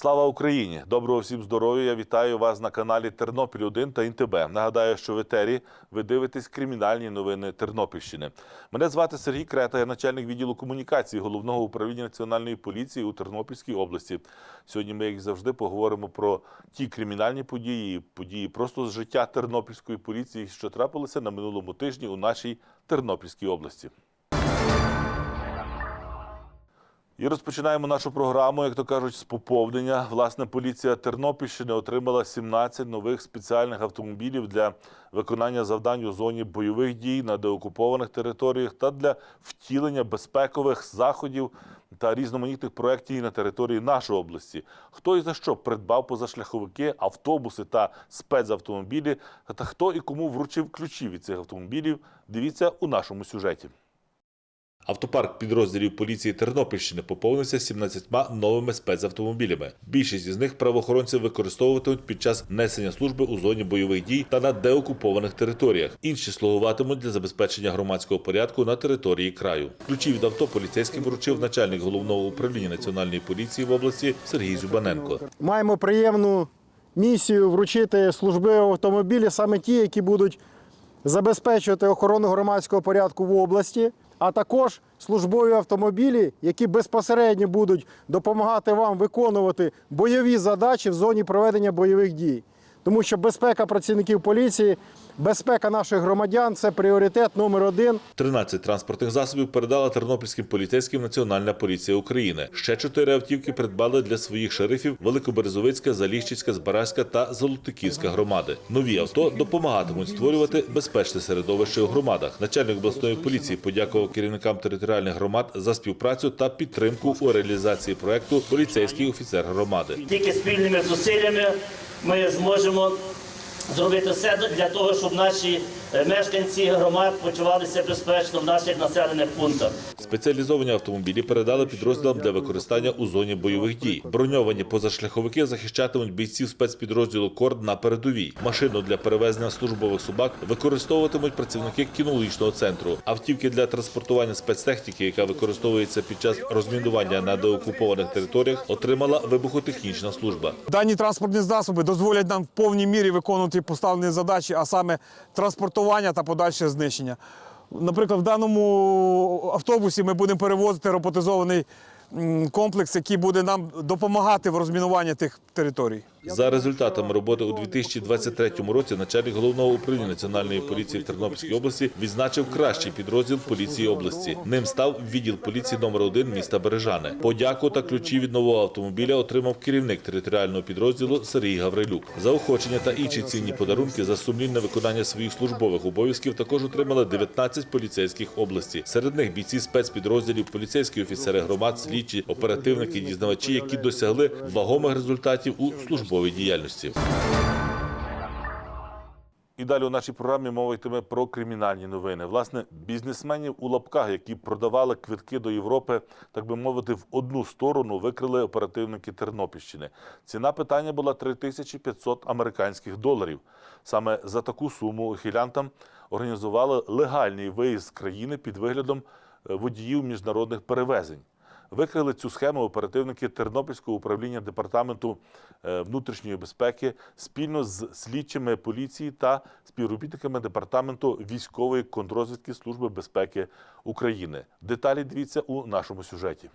Слава Україні! Доброго всім здоров'я! Я вітаю вас на каналі Тернопіль 1 та ІНТБ. Нагадаю, що в етері ви дивитесь кримінальні новини Тернопільщини. Мене звати Сергій Крета, я начальник відділу комунікації головного управління національної поліції у Тернопільській області. Сьогодні ми, як завжди, поговоримо про ті кримінальні події, події просто з життя тернопільської поліції, що трапилися на минулому тижні у нашій Тернопільській області. І розпочинаємо нашу програму, як то кажуть, з поповнення. Власне, поліція Тернопільщини отримала 17 нових спеціальних автомобілів для виконання завдань у зоні бойових дій на деокупованих територіях та для втілення безпекових заходів та різноманітних проєктів на території нашої області. Хто і за що придбав позашляховики, автобуси та спецавтомобілі, та хто і кому вручив ключі від цих автомобілів, дивіться у нашому сюжеті. Автопарк підрозділів поліції Тернопільщини поповнився 17 новими спецавтомобілями. Більшість із них правоохоронці використовуватимуть під час несення служби у зоні бойових дій та на деокупованих територіях. Інші слугуватимуть для забезпечення громадського порядку на території краю. Ключі від авто поліцейським вручив начальник головного управління національної поліції в області Сергій Зюбаненко. Маємо приємну місію вручити службові автомобілі, саме ті, які будуть забезпечувати охорону громадського порядку в області, а також службові автомобілі, які безпосередньо будуть допомагати вам виконувати бойові задачі в зоні проведення бойових дій. Тому що безпека працівників поліції, безпека наших громадян це пріоритет номер один. 13 транспортних засобів передала тернопільським поліцейським Національна поліція України. Ще чотири автівки придбали для своїх шерифів Великоберезовицька, Заліщицька, Збаразька та Золотиківська громади. Нові авто допомагатимуть створювати безпечне середовище у громадах. Начальник обласної поліції подякував керівникам територіальних громад за співпрацю та підтримку у реалізації проекту Поліцейський офіцер громади. Тільки спільними зусиллями ми зможемо зробити все для того, щоб наші мешканці громад почувалися безпечно в наших населених пунктах. Спеціалізовані автомобілі передали підрозділам для використання у зоні бойових дій. Броньовані позашляховики захищатимуть бійців спецпідрозділу Корд на передовій. Машину для перевезення службових собак використовуватимуть працівники кінологічного центру. Автівки для транспортування спецтехніки, яка використовується під час розмінування на деокупованих територіях, отримала вибухотехнічна служба. Дані транспортні засоби дозволять нам в повній мірі виконувати поставлені задачі, а саме транспортування та подальше знищення. Наприклад, в даному автобусі ми будемо перевозити роботизований комплекс, який буде нам допомагати в розмінуванні тих територій. За результатами роботи у 2023 році начальник головного управління національної поліції в Тернопільській області відзначив кращий підрозділ поліції області. Ним став відділ поліції номер 1 міста Бережани. Подяку та ключі від нового автомобіля отримав керівник територіального підрозділу Сергій Гаврилюк. Заохочення та інші цінні подарунки за сумлінне виконання своїх службових обов'язків також отримали 19 поліцейських області. Серед них бійці спецпідрозділів, поліцейські офіцери громад, слідчі, оперативники, дізнавачі, які досягли вагомих результатів у службовій діяльності. І далі у нашій програмі мова йтиме про кримінальні новини. Власне, бізнесменів у лапках, які продавали квитки до Європи, так би мовити, в одну сторону викрили оперативники Тернопільщини. Ціна питання була 3500 американських доларів. Саме за таку суму ухилянтам організували легальний виїзд з країни під виглядом е, водіїв міжнародних перевезень. Викрили цю схему оперативники Тернопільського управління департаменту е, внутрішньої безпеки спільно з слідчими поліції та співробітниками департаменту військової контррозвідки Служби безпеки України. Деталі дивіться у нашому сюжеті.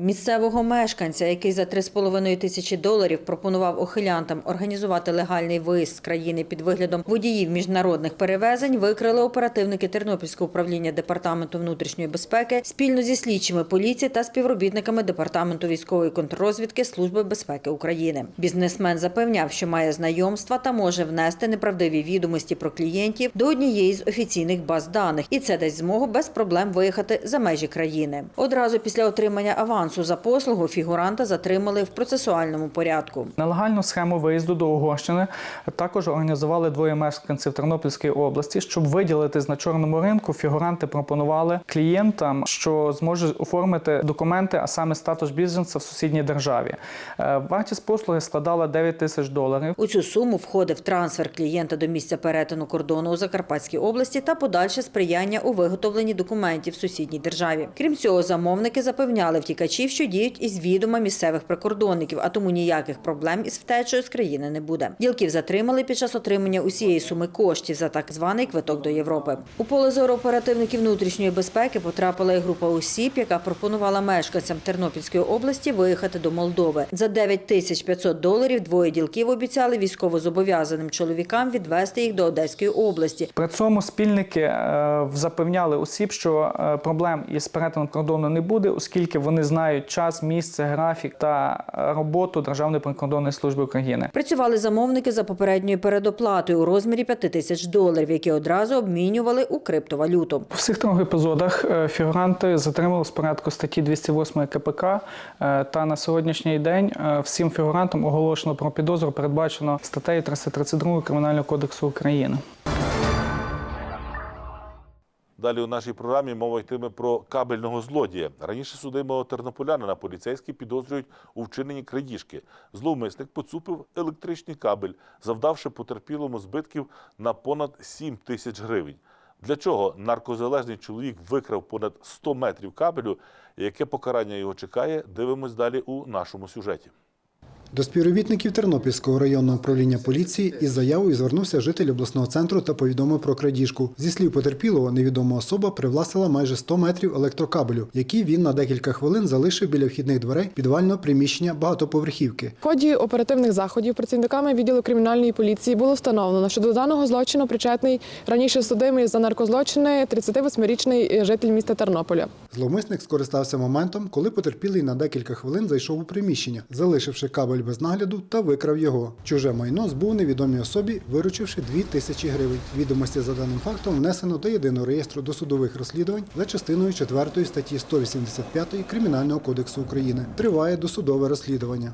Місцевого мешканця, який за 3,5 тисячі доларів пропонував ухилянтам організувати легальний виїзд з країни під виглядом водіїв міжнародних перевезень, викрили оперативники Тернопільського управління департаменту внутрішньої безпеки спільно зі слідчими поліції та співробітниками департаменту військової контррозвідки Служби безпеки України. Бізнесмен запевняв, що має знайомства та може внести неправдиві відомості про клієнтів до однієї з офіційних баз даних, і це дасть змогу без проблем виїхати за межі країни. Одразу після отримання авансу за послугу фігуранта затримали в процесуальному порядку. Нелегальну схему виїзду до Угорщини також організували двоє мешканців Тернопільської області. Щоб виділитись на чорному ринку, фігуранти пропонували клієнтам, що зможуть оформити документи, а саме статус біженця в сусідній державі. Е, Вартість послуги складала 9 тисяч доларів. У цю суму входив трансфер клієнта до місця перетину кордону у Закарпатській області та подальше сприяння у виготовленні документів в сусідній державі. Крім цього, замовники запевняли втікачів, втікачів, що діють із відома місцевих прикордонників, а тому ніяких проблем із втечею з країни не буде. Ділків затримали під час отримання усієї суми коштів за так званий квиток до Європи. У поле зору оперативників внутрішньої безпеки потрапила і група осіб, яка пропонувала мешканцям Тернопільської області виїхати до Молдови. За 9 тисяч 500 доларів двоє ділків обіцяли військовозобов'язаним чоловікам відвести їх до Одеської області. При цьому спільники е, запевняли осіб, що е, проблем із перетином кордону не буде, оскільки вони знають час, місце, графік та роботу Державної прикордонної служби України. Працювали замовники за попередньою передоплатою у розмірі 5 тисяч доларів, які одразу обмінювали у криптовалюту. У всіх трьох епізодах е, фігуранти затримали з порядку статті 208 КПК. е, Та на сьогоднішній день е, всім фігурантам оголошено про підозру, передбачено статтею 332 Кримінального кодексу України. Далі у нашій програмі мова йтиме про кабельного злодія. Раніше судимого тернополянина поліцейські підозрюють у вчиненні крадіжки. Зловмисник поцупив електричний кабель, завдавши потерпілому збитків на понад 7 тисяч гривень. Для чого наркозалежний чоловік викрав понад 100 метрів кабелю, яке покарання його чекає, дивимось далі у нашому сюжеті. До співробітників Тернопільського районного управління поліції із заявою звернувся житель обласного центру та повідомив про крадіжку. Зі слів потерпілого, невідома особа привласила майже 100 метрів електрокабелю, який він на декілька хвилин залишив біля вхідних дверей підвального приміщення багатоповерхівки. В ході оперативних заходів працівниками відділу кримінальної поліції було встановлено, що до даного злочину причетний раніше судимий за наркозлочини 38-річний житель міста Тернополя. Зловмисник скористався моментом, коли потерпілий на декілька хвилин зайшов у приміщення, залишивши кабель без нагляду та викрав його. Чуже майно збув невідомій особі, виручивши 2 тисячі гривень. Відомості за даним фактом внесено до єдиного реєстру досудових розслідувань за частиною 4 статті 185 Кримінального кодексу України. Триває досудове розслідування.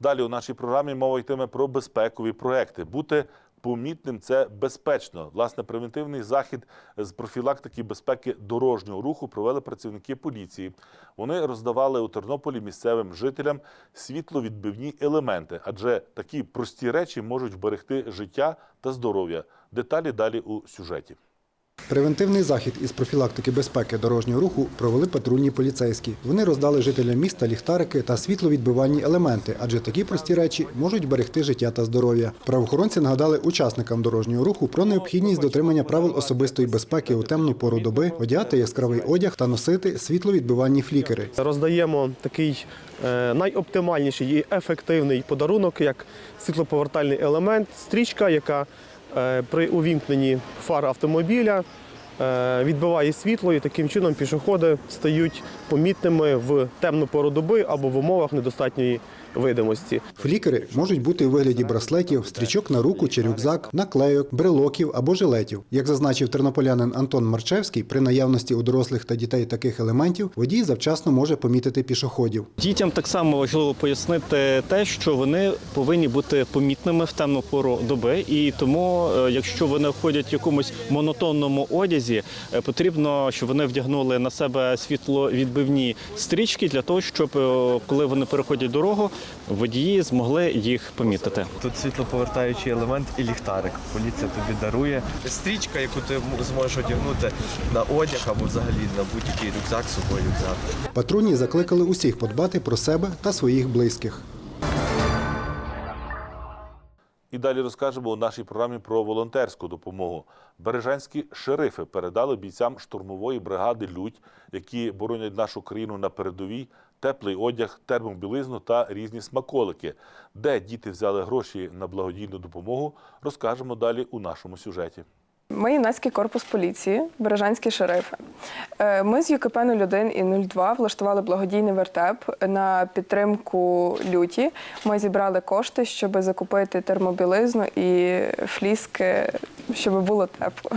Далі у нашій програмі мова йтиме про безпекові проекти. Бути помітним це безпечно. Власне, превентивний захід з профілактики безпеки дорожнього руху провели працівники поліції. Вони роздавали у Тернополі місцевим жителям світловідбивні елементи, адже такі прості речі можуть вберегти життя та здоров'я. Деталі далі у сюжеті. Превентивний захід із профілактики безпеки дорожнього руху провели патрульні поліцейські. Вони роздали жителям міста ліхтарики та світловідбивальні елементи, адже такі прості речі можуть берегти життя та здоров'я. Правоохоронці нагадали учасникам дорожнього руху про необхідність дотримання правил особистої безпеки у темну пору доби, одягати яскравий одяг та носити світловідбивальні флікери. Роздаємо такий е, найоптимальніший і ефективний подарунок, як світлоповертальний елемент, стрічка, яка при увімкненні фар автомобіля е, відбиває світло, і таким чином пішоходи стають помітними в темну пору доби або в умовах недостатньої видимості. Флікери можуть бути у вигляді браслетів, стрічок на руку чи рюкзак, наклейок, брелоків або жилетів. Як зазначив тернополянин Антон Марчевський, при наявності у дорослих та дітей таких елементів водій завчасно може помітити пішоходів. Дітям так само важливо пояснити те, що вони повинні бути помітними в темну пору доби, і тому, е, якщо вони ходять в якомусь монотонному одязі, е, потрібно, щоб вони вдягнули на себе світловідбивні стрічки для того, щоб е, коли вони переходять дорогу, водії змогли їх помітити. Тут світлоповертаючий елемент і ліхтарик. Поліція тобі дарує. Стрічка, яку ти зможеш одягнути на одяг або взагалі на будь-який рюкзак з собою взяти. Патрульні закликали усіх подбати про себе та своїх близьких. І далі розкажемо у нашій програмі про волонтерську допомогу. Бережанські шерифи передали бійцям штурмової бригади Людь, які боронять нашу країну на передовій, теплий одяг, термобілизну та різні смаколики. Де діти взяли гроші на благодійну допомогу, розкажемо далі у нашому сюжеті. Ми юнацький корпус поліції, Бережанські шерифи. Е, Ми з ЮКП 01 і 02 влаштували благодійний вертеп на підтримку люті. Ми зібрали кошти, щоб закупити термобілизну і фліски, щоб було тепло.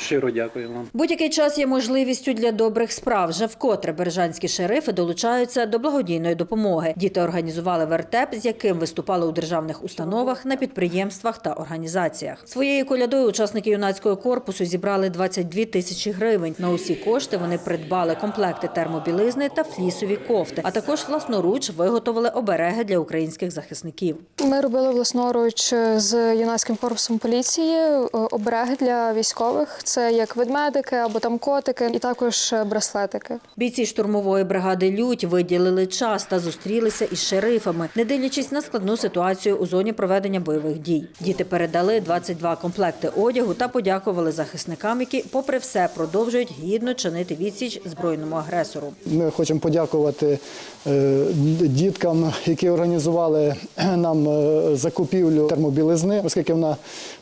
Щиро дякую вам. Будь-який час є можливістю для добрих справ. Вже вкотре бережанські шерифи долучаються до благодійної допомоги. Діти організували вертеп, з яким виступали у державних установах, на підприємствах та організаціях. Своєю колядою учасники юнацького корпусу зібрали 22 тисячі гривень. На усі кошти вони придбали комплекти термобілизни та флісові кофти, а також власноруч виготовили обереги для українських захисників. Ми робили власноруч з юнацьким корпусом поліції е, обереги для військових. Це як ведмедики або там котики, і також е, браслетики. Бійці штурмової бригади Лють виділили час та зустрілися із шерифами, не дивлячись на складну ситуацію у зоні проведення бойових дій. Діти передали 22 комплекти одягу та подякували захисникам, які, попри все, продовжують гідно чинити відсіч збройному агресору. Ми хочемо подякувати е, діткам, які організували нам е, закупівлю термобілизни, оскільки вона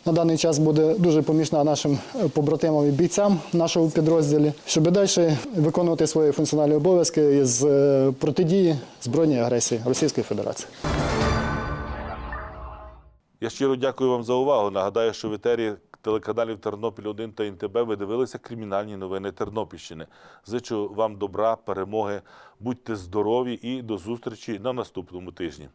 на даний час буде дуже помічна нашим побратимам і бійцям нашого підрозділі, щоб далі виконувати свої функціональні обов'язки із е, протидії збройній агресії Російської Федерації. Я щиро дякую вам за увагу. Нагадаю, що в етері телеканалів Тернопіль 1 та НТБ ви дивилися кримінальні новини Тернопільщини. Зичу вам добра, перемоги, будьте здорові і до зустрічі на наступному тижні.